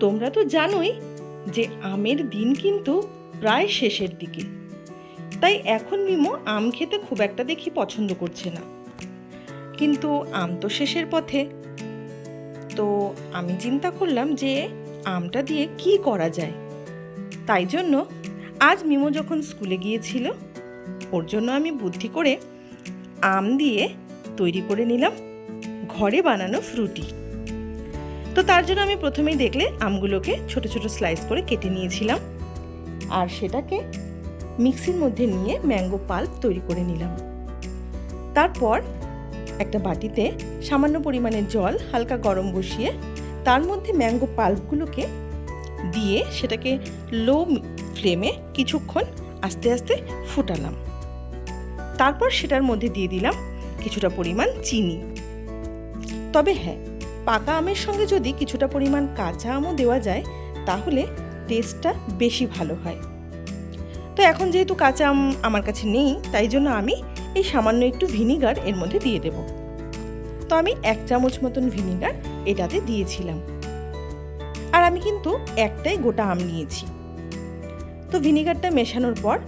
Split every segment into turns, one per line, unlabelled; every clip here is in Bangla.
তোমরা তো জানোই যে আমের দিন কিন্তু প্রায় শেষের দিকে। তাই এখন মিমো আম খেতে খুব একটা দেখি পছন্দ করছে না। কিন্তু আম তো শেষের পথে। তো আমি চিন্তা করলাম যে আমটা দিয়ে কি করা যায়। তাই জন্য আজ মিমো যখন স্কুলে গিয়েছিল, ওর জন্য আমি বুদ্ধি করে আম দিয়ে তৈরি করে নিলাম। ঘরে বানানো ফ্রুটি। তো তার জন্য আমি প্রথমেই দেখলে আমগুলোকে ছোট ছোট স্লাইস করে কেটে নিয়েছিলাম। আর সেটাকে মিক্সির মধ্যে নিয়ে ম্যাঙ্গো পাল্প তৈরি করে নিলাম। তারপর একটা বাটিতে সামান্য পরিমাণে জল হালকা গরম বসিয়ে তার মধ্যে ম্যাঙ্গো পাল্পগুলোকে দিয়ে সেটাকে লো ফ্লেমে কিছুক্ষণ আস্তে আস্তে ফুটালাম। তারপর সেটার মধ্যে দিয়ে দিলাম কিছুটা পরিমাণ চিনি। তবে হ্যাঁ পাকা আমের সঙ্গে যদি কিছুটা পরিমাণ কাঁচা আমও দেওয়া যায়, তাহলে টেস্টটা বেশি ভালো হয়। তো এখন যেহেতু কাঁচা আম আমার কাছে নেই, তাই জন্য আমি এই সামান্য একটু ভিনিগার এর মধ্যে দিয়ে দেব। তো আমি এক চামচ মতন ভিনিগার এটাতে দিয়েছিলাম। আর আমি কিন্তু একটাই গোটা আম নিয়েছি। তো ভিনিগারটা মেশানোর পর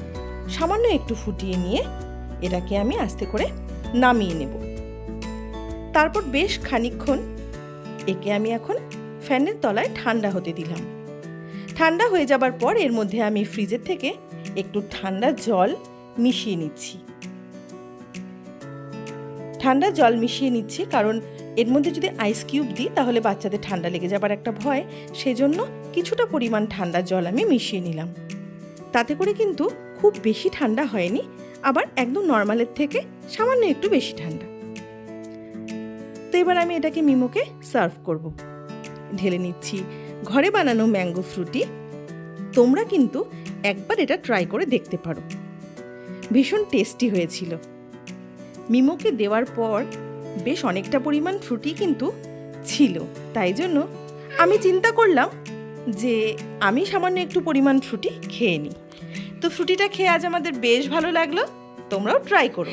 সামান্য একটু ফুটিয়ে নিয়ে এটাকে আমি আস্তে করে নামিয়ে নেব। তারপর বেশ খানিকক্ষণ একে আমি এখন ফ্যানের তলায় ঠান্ডা হতে দিলাম। ঠান্ডা হয়ে যাবার পর এর মধ্যে আমি ফ্রিজের থেকে একটু ঠান্ডা জল মিশিয়ে নিচ্ছি। ঠান্ডা জল মিশিয়ে নিচ্ছি কারণ এর মধ্যে যদি আইস কিউব দিই তাহলে বাচ্চাদের ঠান্ডা লেগে যাবার একটা ভয়। সেজন্য কিছুটা পরিমাণ ঠান্ডা জল আমি মিশিয়ে নিলাম। তাতে করে কিন্তু খুব বেশি ঠান্ডা হয়নি, আবার একদম নর্মালের থেকে সামান্য একটু বেশি ঠান্ডা। এবার আমি এটাকে মিমোকে সার্ভ করব। ঢেলে নিচ্ছি ঘরে বানানো ম্যাঙ্গো ফ্রুটি। তোমরা কিন্তু একবার এটা ট্রাই করে দেখতে পারো। ভীষণ টেস্টি হয়েছিল। মিমোকে দেওয়ার পর বেশ অনেকটা পরিমাণ ফ্রুটি কিন্তু ছিল। তাই জন্য আমি চিন্তা করলাম যে আমি সামান্য একটু পরিমাণ ফ্রুটি খেয়ে নিই। তো ফ্রুটিটা খেয়ে আজ আমাদের বেশ ভালো লাগল। তোমরাও ট্রাই করো।